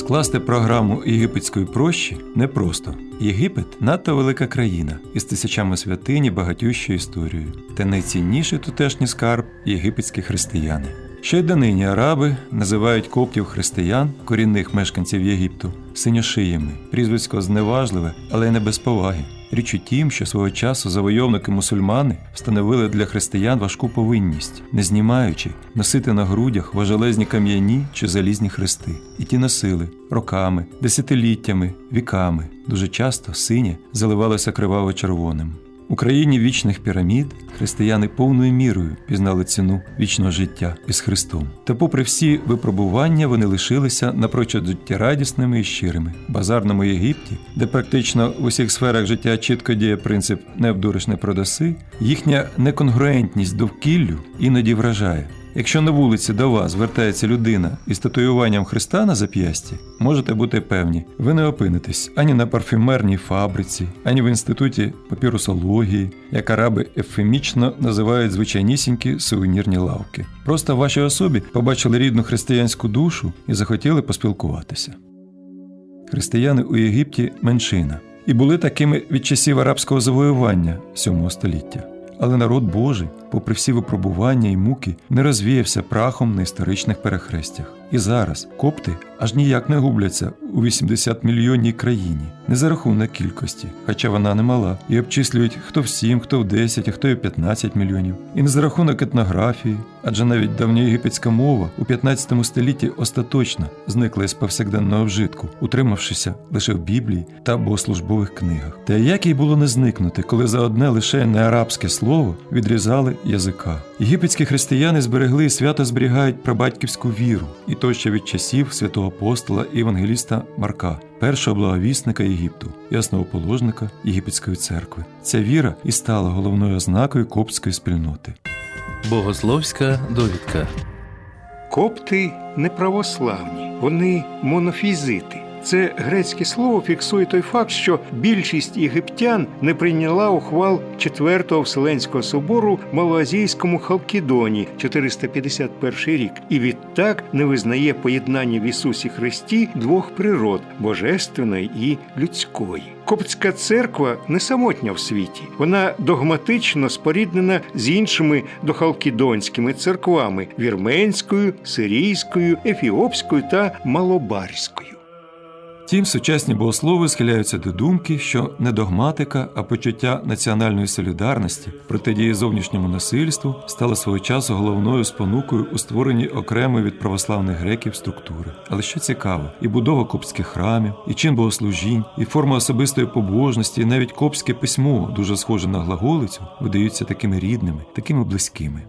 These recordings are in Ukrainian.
Скласти програму єгипетської прощі непросто. Єгипет надто велика країна із тисячами святинь і багатющою історією. Та найцінніший тутешній скарб єгипетські християни. Ще й донині араби називають коптів християн, корінних мешканців Єгипту, синьошиями, прізвисько зневажливе, але й не без поваги. Річ у тім, що свого часу завойовники мусульмани встановили для християн важку повинність, не знімаючи, носити на грудях важелезні кам'яні чи залізні хрести. І ті носили роками, десятиліттями, віками. Дуже часто синє заливалося криваво червоним. У країні вічних пірамід християни повною мірою пізнали ціну вічного життя із Христом. Та, попри всі випробування, вони лишилися напрочуд життєрадісними і щирими. В базарному Єгипті, де практично в усіх сферах життя чітко діє принцип не вдуриш, не продаси, їхня неконгруентність довкіллю іноді вражає. Якщо на вулиці до вас звертається людина із татуюванням Христа на зап'ясті, можете бути певні, ви не опинитесь ані на парфюмерній фабриці, ані в інституті папірусології, як араби ефемічно називають звичайнісінькі сувенірні лавки. Просто в вашій особі побачили рідну християнську душу і захотіли поспілкуватися. Християни у Єгипті меншина і були такими від часів арабського завоювання 7 століття. Але народ Божий, попри всі випробування і муки, не розвіявся прахом на історичних перехрестях. І зараз копти аж ніяк не губляться у 80 мільйонній країні, не за рахунок кількості, хоча вона немала, і обчислюють хто в 7, хто в 10, а хто й в 15 мільйонів. І не за рахунок етнографії, адже навіть давньоєгипетська мова у 15 столітті остаточно зникла із повсякденного вжитку, утримавшися лише в Біблії та богослужбових книгах. Та як їй було не зникнути, коли за одне лише неарабське слово відрізали язика. Єгипетські християни зберегли і свято зберігають прабатьківську віру, і то ще від часів святого апостола Євангеліста Марка, першого благовісника Єгипту і основоположника Єгипетської церкви. Ця віра і стала головною ознакою коптської спільноти. Богословська довідка. Копти не православні, вони монофізити. Це грецьке слово фіксує той факт, що більшість єгиптян не прийняла ухвал Четвертого Вселенського собору в Малоазійському Халкідоні 451 рік, і відтак не визнає поєднання в Ісусі Христі двох природ божественної і людської. Коптська церква не самотня в світі. Вона догматично споріднена з іншими дохалкідонськими церквами вірменською, сирійською, ефіопською та малобарською. Втім, сучасні богослови схиляються до думки, що не догматика, а почуття національної солідарності протидії зовнішньому насильству стало свого часу головною спонукою у створенні окремої від православних греків структури. Але що цікаво, і будова коптських храмів, і чин богослужінь, і форма особистої побожності, і навіть копське письмо, дуже схоже на глаголицю, видаються такими рідними, такими близькими.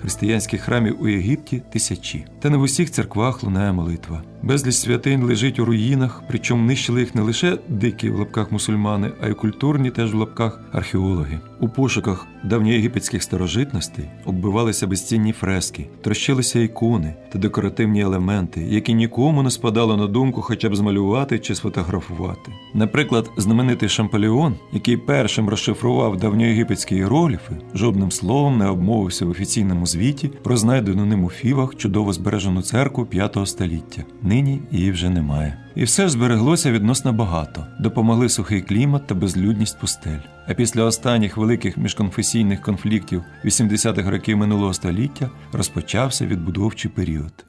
Християнських храмів у Єгипті тисячі. Та не в усіх церквах лунає молитва. Безліч святинь лежить у руїнах, причому нищили їх не лише дикі в лапках мусульмани, а й культурні теж в лапках археологи. У пошуках давньоєгипетських старожитностей оббивалися безцінні фрески, трощилися ікони та декоративні елементи, які нікому не спадало на думку хоча б змалювати чи сфотографувати. Наприклад, знаменитий Шампеліон, який першим розшифрував давньоєгипетські іерогліфи, жодним словом не обмовився в офіційному звіті про знайдену ним у фівах чудово збережену церкву 5 століття. Нині її вже немає. І все ж збереглося відносно багато. Допомогли сухий клімат та безлюдність пустель. А після останніх великих міжконфесійних конфліктів 80-х років минулого століття розпочався відбудовчий період.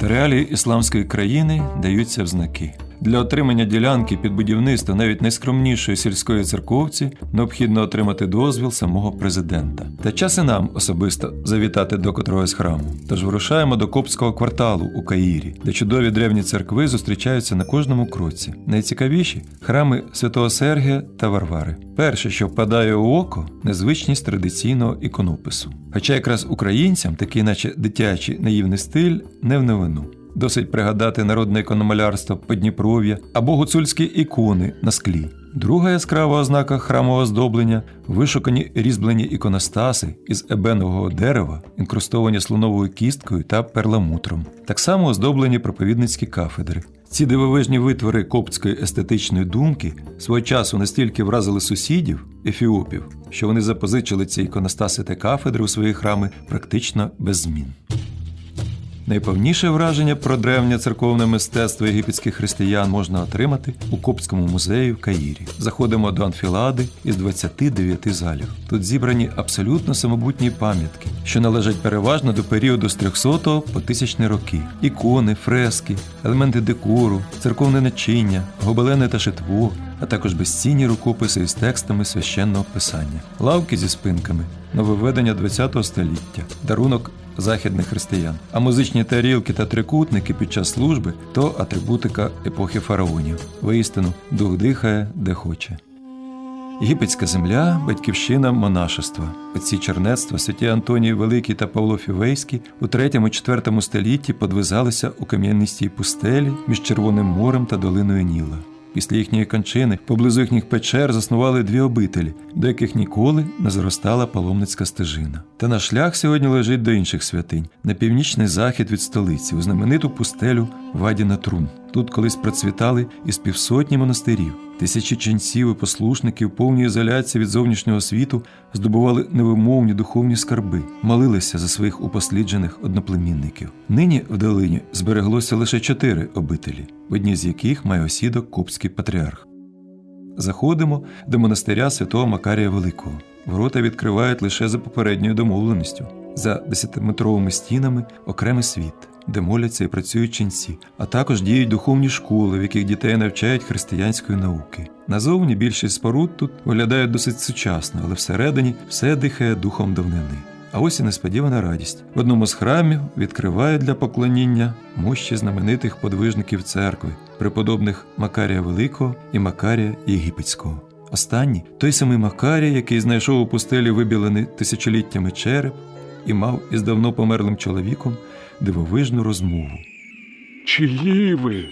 Та реалії ісламської країни даються в знаки. Для отримання ділянки під будівництво навіть найскромнішої сільської церковці необхідно отримати дозвіл самого президента. Та час і нам особисто завітати до котрогось храму. Тож вирушаємо до коптського кварталу у Каїрі, де чудові древні церкви зустрічаються на кожному кроці. Найцікавіші храми святого Сергія та Варвари. Перше, що впадає у око, незвичність традиційного іконопису. Хоча якраз українцям такий, наче дитячий наївний стиль, не в новину. Досить пригадати народне ікономалярство Подніпров'я або гуцульські ікони на склі. Друга яскрава ознака храмового оздоблення вишукані різьблені іконостаси із ебенового дерева, інкрустовані слоновою кісткою та перламутром. Так само оздоблені проповідницькі кафедри. Ці дивовижні витвори коптської естетичної думки свого часу настільки вразили сусідів, ефіопів, що вони запозичили ці іконостаси та кафедри у свої храми практично без змін. Найповніше враження про древнє церковне мистецтво єгипетських християн можна отримати у Коптському музеї в Каїрі. Заходимо до анфілади із 29 залів. Тут зібрані абсолютно самобутні пам'ятки, що належать переважно до періоду з 300 по 1000 роки. Ікони, фрески, елементи декору, церковне начиння, гобелени та шитво, а також безцінні рукописи із текстами священного писання, лавки зі спинками, нововведення ХХ століття, дарунок західних християн. А музичні тарілки та трикутники під час служби то атрибутика епохи фараонів. Воістину, дух дихає, де хоче. Єгипетська земля батьківщина монашества. Отці чернецтва святі Антоній Великий та Павло Фівейський у 3-4 столітті подвизалися у кам'янистій пустелі між Червоним морем та долиною Ніла. Після їхньої кончини поблизу їхніх печер заснували дві обителі, до яких ніколи не зростала паломницька стежина. Та на шлях сьогодні лежить до інших святинь на північний захід від столиці, у знамениту пустелю Вадіна Трун. Тут колись процвітали із півсотні монастирів. Тисячі ченців і послушників в повній ізоляції від зовнішнього світу здобували невимовні духовні скарби, молилися за своїх упосліджених одноплемінників. Нині в долині збереглося лише чотири обителі, в одній з яких має осідок Коптський патріарх. Заходимо до монастиря святого Макарія Великого. Ворота відкривають лише за попередньою домовленістю. За десятиметровими стінами окремий світ, де моляться і працюють ченці, а також діють духовні школи, в яких дітей навчають християнської науки. Назовні більшість споруд тут виглядають досить сучасно, але всередині все дихає духом давнини. А ось і несподівана радість. В одному з храмів відкривають для поклоніння мощі знаменитих подвижників церкви, преподобних Макарія Великого і Макарія Єгипетського. Останній той самий Макарій, який знайшов у пустелі вибілений тисячоліттями череп і мав із давно померлим чоловіком дивовижну розмову. Чиї ви,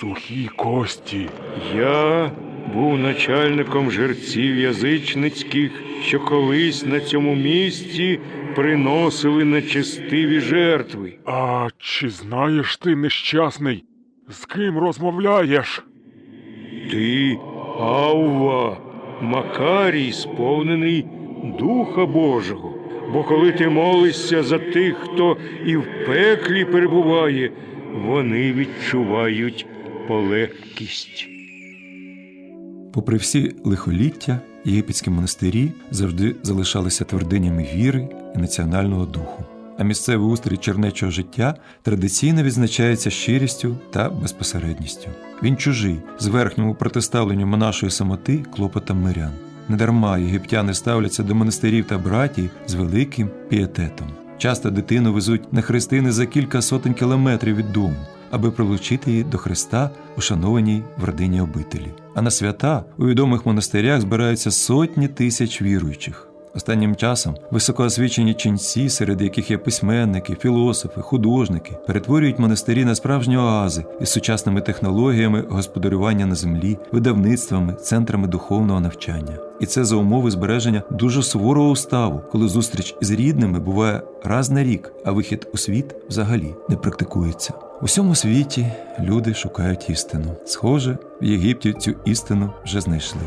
сухі кості? Я був начальником жерців язичницьких, що колись на цьому місці приносили нечестиві жертви. А чи знаєш ти, нещасний, з ким розмовляєш? Ти, Авва, Макарій, сповнений Духа Божого. Бо коли ти молишся за тих, хто і в пеклі перебуває, вони відчувають полегкість. Попри всі лихоліття, єгипетські монастирі завжди залишалися твердинями віри і національного духу. А місцевий устрій чернечого життя традиційно відзначається щирістю та безпосередністю. Він чужий, з верхньому протиставленню монашої самоти клопотам мирян. Недарма єгиптяни ставляться до монастирів та братій з великим пієтетом. Часто дитину везуть на хрестини за кілька сотень кілометрів від дому, аби прилучити її до Христа у шанованій в родині обителі. А на свята у відомих монастирях збираються сотні тисяч віруючих. Останнім часом високоосвічені ченці, серед яких є письменники, філософи, художники, перетворюють монастирі на справжні оази із сучасними технологіями господарювання на землі, видавництвами, центрами духовного навчання. І це за умови збереження дуже суворого уставу, коли зустріч із рідними буває раз на рік, а вихід у світ взагалі не практикується. У всьому світі люди шукають істину. Схоже, в Єгипті цю істину вже знайшли.